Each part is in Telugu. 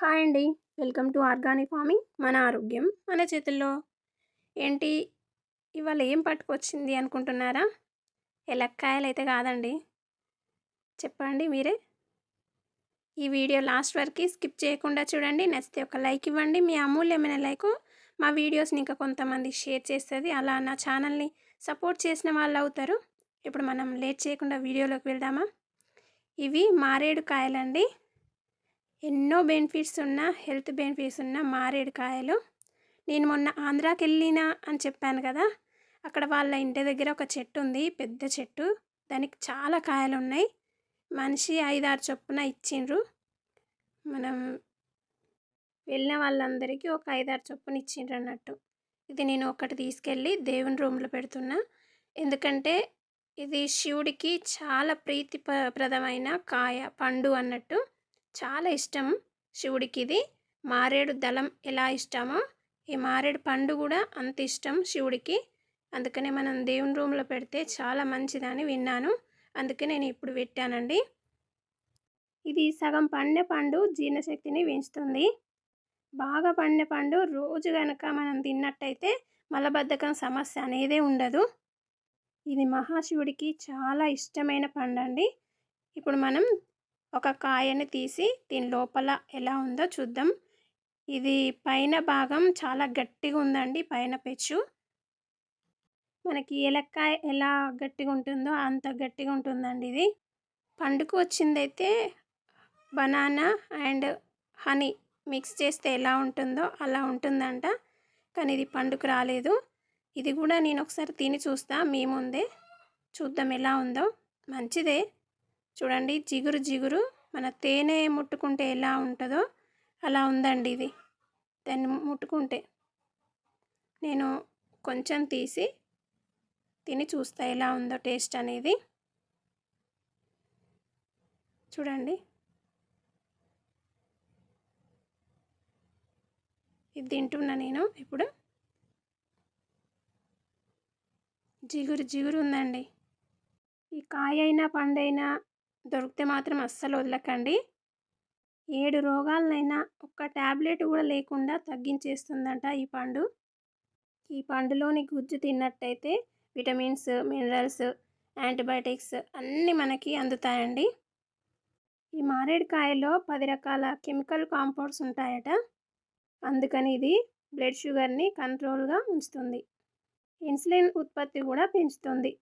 హాయ్ అండి. వెల్కమ్ టు ఆర్గానిక్ ఫార్మింగ్ మన ఆరోగ్యం మన చేతుల్లో. ఏంటి? ఇవాళ ఏం పట్టుకొచ్చింది అనుకుంటున్నారా? ఎలక్కాయలు అయితే కాదండి. చెప్పండి మీరే. ఈ వీడియో లాస్ట్ వరకు స్కిప్ చేయకుండా చూడండి. నచ్చితే ఒక లైక్ ఇవ్వండి. మీ అమూల్యమైన లైక్ మా వీడియోస్ని ఇంకా కొంతమంది షేర్ చేస్తుంది. అలా నా ఛానల్ని సపోర్ట్ చేసిన వాళ్ళు అవుతారు. ఇప్పుడు మనం లేట్ చేయకుండా వీడియోలోకి వెళ్దామా? ఇవి మారేడు కాయలండి. ఎన్నో బెనిఫిట్స్ ఉన్న హెల్త్ బెనిఫిట్స్ ఉన్న మారేడు కాయలు. నేను మొన్న ఆంధ్రాకి వెళ్ళినా అని చెప్పాను కదా అక్కడ వాళ్ళ ఇంటి దగ్గర ఒక చెట్టు ఉంది పెద్ద చెట్టు. దానికి చాలా కాయలు ఉన్నాయి. మనిషి ఐదారు చొప్పున ఇచ్చిండ్రు. మనం వెళ్ళిన వాళ్ళందరికీ ఒక ఐదారు చొప్పున ఇచ్చిండ్రు అన్నట్టు. ఇది నేను ఒకటి తీసుకెళ్ళి దేవుని రూమ్లో పెడుతున్నా. ఎందుకంటే ఇది శివుడికి చాలా ప్రీతి ప్రదమైన కాయ పండు అన్నట్టు. చాలా ఇష్టం శివుడికి ఇది మారేడు దళం ఎలా ఇష్టమో ఈ మారేడు పండు కూడా అంత ఇష్టం శివుడికి. అందుకనే మనం దేవుని రూమ్లో పెడితే చాలా మంచిదని విన్నాను. అందుకే నేను ఇప్పుడు పెట్టానండి. ఇది సగం పండే పండు జీర్ణశక్తిని పెంచుతుంది. బాగా పండే పండు రోజు కనుక మనం తిన్నట్టయితే మలబద్ధకం సమస్య అనేదే ఉండదు. ఇది మహాశివుడికి చాలా ఇష్టమైన పండు అండి ఇప్పుడు మనం ఒక కాయని తీసి దీని లోపల ఎలా ఉందో చూద్దాం. ఇది పైన భాగం చాలా గట్టిగా ఉందండి పైన పెచ్చు. మనకి ఏలక్కాయ ఎలా గట్టిగా ఉంటుందో అంత గట్టిగా ఉంటుందండి ఇది. పండుకు వచ్చిందైతే బనానా అండ్ హనీ మిక్స్ చేస్తే ఎలా ఉంటుందో అలా ఉంటుందంట. కానీ ఇది పండుకు రాలేదు. ఇది కూడా నేను ఒకసారి తిని చూస్తా మీ ముందే. చూద్దాం ఎలా ఉందో. మంచిదే. చూడండి జిగురు జిగురు మన తేనె ముట్టుకుంటే ఎలా ఉంటుందో అలా ఉందండి ఇది. దాన్ని ముట్టుకుంటే నేను కొంచెం తీసి తిని చూస్తా ఎలా ఉందో టేస్ట్ అనేది. చూడండి. ఇది తింటున్నా నేను ఇప్పుడు. జిగురు జిగురు ఉందండి. ఈ కాయ అయినా పండైనా దొరికితే మాత్రం అస్సలు వదలకండి. ఏడు రోగాలనైనా ఒక్క ట్యాబ్లెట్ కూడా లేకుండా తగ్గించేస్తుందంట ఈ పండు. ఈ పండులోని గుజ్జు తిన్నట్టయితే విటమిన్స్ మినరల్స్ యాంటీబయాటిక్స్ అన్నీ మనకి అందుతాయండి. ఈ మారేడుకాయలో పది రకాల కెమికల్ కాంపౌండ్స్ ఉంటాయట. అందుకని ఇది బ్లడ్ షుగర్ని కంట్రోల్గా ఉంచుతుంది. ఇన్సులిన్ ఉత్పత్తి కూడా పెంచుతుంది.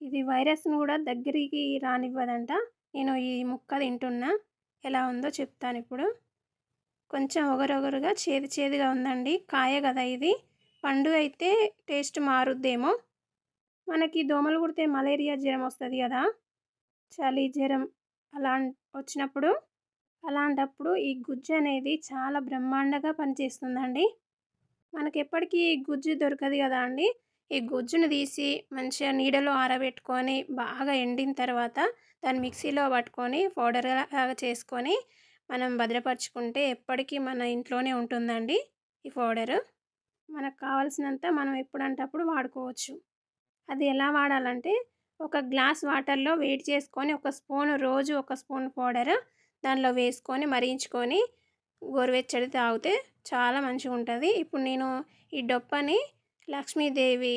ఇది వైరస్ను కూడా దగ్గరికి రానివ్వదంట. నేను ఈ ముక్క తింటున్నా. ఎలా ఉందో చెప్తాను ఇప్పుడు. కొంచెం ఒగరొగరుగా చేదు చేదుగా ఉందండి. కాయ కదా ఇది. పండు అయితే టేస్ట్ మారుద్దేమో. మనకి దోమలు కుడితే మలేరియా జ్వరం వస్తుంది కదా. చలి జ్వరం అలా వచ్చినప్పుడు అలాంటప్పుడు ఈ గుజ్జు అనేది చాలా బ్రహ్మాండంగా పనిచేస్తుందండి. మనకి ఎప్పటికీ గుజ్జు దొరకదు కదా అండి. ఈ గుజ్జును తీసి మంచిగా నీడలో ఆరబెట్టుకొని బాగా ఎండిన తర్వాత దాన్ని మిక్సీలో పట్టుకొని పౌడర్ లాగా చేసుకొని మనం భద్రపరచుకుంటే ఎప్పటికీ మన ఇంట్లోనే ఉంటుందండి ఈ పౌడర్. మనకు కావాల్సినంత మనం ఎప్పుడంటే అప్పుడు వాడుకోవచ్చు. అది ఎలా వాడాలంటే ఒక గ్లాస్ వాటర్లో వేడి చేసుకొని ఒక స్పూన్ రోజు ఒక స్పూన్ పౌడర్ దానిలో వేసుకొని మరించుకొని గోరువెచ్చడి తాగితే చాలా మంచిగా ఉంటుంది. ఇప్పుడు నేను ఈ డొప్పని లక్ష్మీదేవి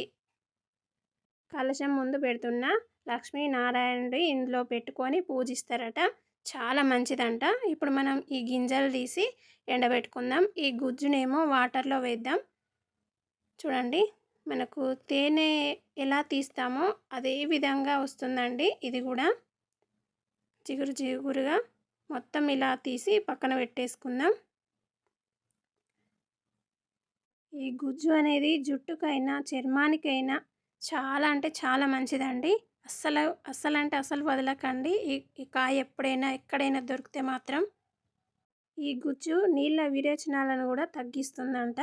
కలశం ముందు పెడుతున్నా. లక్ష్మీనారాయణుడు ఇందులో పెట్టుకొని పూజిస్తారట. చాలా మంచిదంట. ఇప్పుడు మనం ఈ గింజలు తీసి ఎండబెట్టుకుందాం. ఈ గుజ్జునేమో వాటర్లో వేద్దాం. చూడండి మనకు తేనె ఎలా తీస్తామో అదే విధంగా వస్తుందండి. ఇది కూడా జిగురు జిగురుగా మొత్తం ఇలా తీసి పక్కన పెట్టేసుకుందాం. ఈ గుజ్జు అనేది జుట్టుకైనా చర్మానికైనా చాలా అంటే చాలా మంచిదండి. అస్సలు అస్సలు అంటే అసలు వదలకండి. ఈ ఈ కాయ ఎప్పుడైనా ఎక్కడైనా దొరికితే మాత్రం ఈ గుజ్జు నీళ్ళ విరేచనాలను కూడా తగ్గిస్తుందంట.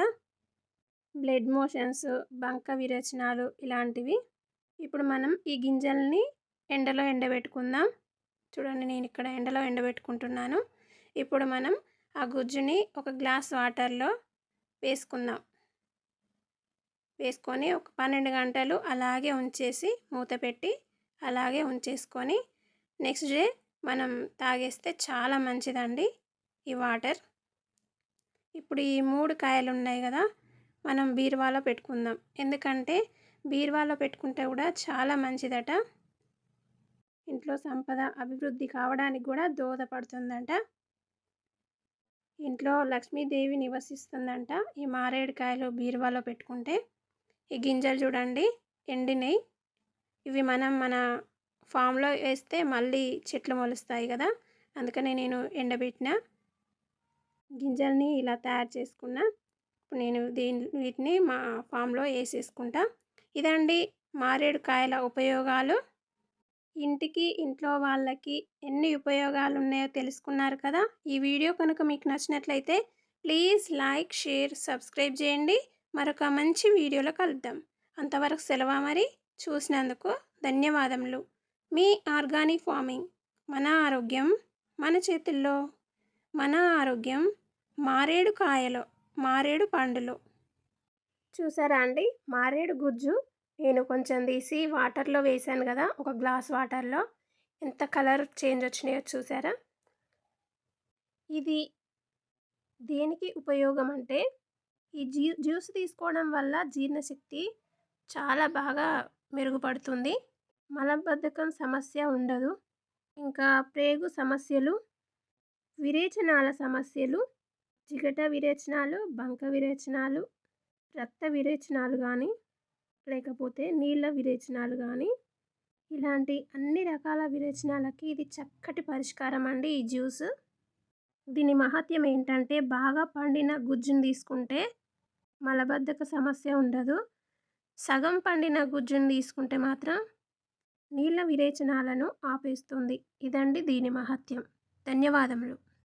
బ్లడ్ మోషన్స్ బంక విరేచనాలు ఇలాంటివి. ఇప్పుడు మనం ఈ గింజల్ని ఎండలో ఎండబెట్టుకుందాం. చూడండి నేను ఇక్కడ ఎండలో ఎండబెట్టుకుంటున్నాను. ఇప్పుడు మనం ఆ గుజ్జుని ఒక గ్లాస్ వాటర్లో వేసుకుందాం. వేసుకొని ఒక పన్నెండు గంటలు అలాగే ఉంచేసి మూత పెట్టి అలాగే ఉంచేసుకొని నెక్స్ట్ డే మనం తాగేస్తే చాలా మంచిదండి ఈ వాటర్. ఇప్పుడు ఈ మూడు కాయలు ఉన్నాయి కదా మనం బీరువాలో పెట్టుకుందాం. ఎందుకంటే బీరువాలో పెట్టుకుంటే కూడా చాలా మంచిదట. ఇంట్లో సంపద అభివృద్ధి కావడానికి కూడా దోహదపడుతుందంట. ఇంట్లో లక్ష్మీదేవి నివసిస్తుందంట ఈ మారేడుకాయలు బీరువాలో పెట్టుకుంటే. ఈ గింజలు చూడండి ఎండినయి. ఇవి మనం మన ఫామ్లో వేస్తే మళ్ళీ చెట్లు మొలుస్తాయి కదా! అందుకనే నేను ఎండబెట్టిన గింజల్ని ఇలా తయారు చేసుకున్న ఇప్పుడు నేను దీని వీటిని మా ఫామ్లో వేసేసుకుంటా. ఇదండి మారేడు కాయల ఉపయోగాలు. ఇంటికి ఇంట్లో వాళ్ళకి ఎన్ని ఉపయోగాలు ఉన్నాయో తెలుసుకున్నారు కదా! ఈ వీడియో కనుక మీకు నచ్చినట్లయితే ప్లీజ్ లైక్ షేర్ సబ్స్క్రైబ్ చేయండి. మరొక మంచి వీడియోలో కలుద్దాం. అంతవరకు సెలవు మరి? చూసినందుకు ధన్యవాదములు. మీ ఆర్గానిక్ ఫార్మింగ్ మన ఆరోగ్యం మన చేతుల్లో. మన ఆరోగ్యం మారేడు కాయలో మారేడు పండులో. చూసారా అండి? మారేడు గుజ్జు నేను కొంచెం తీసి వాటర్లో వేసాను కదా ఒక గ్లాస్ వాటర్లో. ఎంత కలర్ చేంజ్ వచ్చినాయో చూసారా? ఇది దేనికి ఉపయోగం అంటే ఈ జ్యూ జ్యూస్ తీసుకోవడం వల్ల జీర్ణశక్తి చాలా బాగా మెరుగుపడుతుంది. మలబద్ధకం సమస్య ఉండదు. ఇంకా ప్రేగు సమస్యలు విరేచనాల సమస్యలు జిగట విరేచనాలు బంక విరేచనాలు రక్త విరేచనాలు కానీ లేకపోతే నీళ్ళ విరేచనాలు కానీ ఇలాంటి అన్ని రకాల విరేచనాలకి ఇది చక్కటి పరిష్కారం అండి ఈ జ్యూస్. దీని మహత్యం ఏంటంటే బాగా పండిన గుజ్జును తీసుకుంటే మలబద్ధక సమస్య ఉండదు. సగం పండిన గుజ్జును తీసుకుంటే మాత్రం నీళ్ళ విరేచనాలను ఆపేస్తుంది. ఇదండి దీని మహత్యం. ధన్యవాదములు.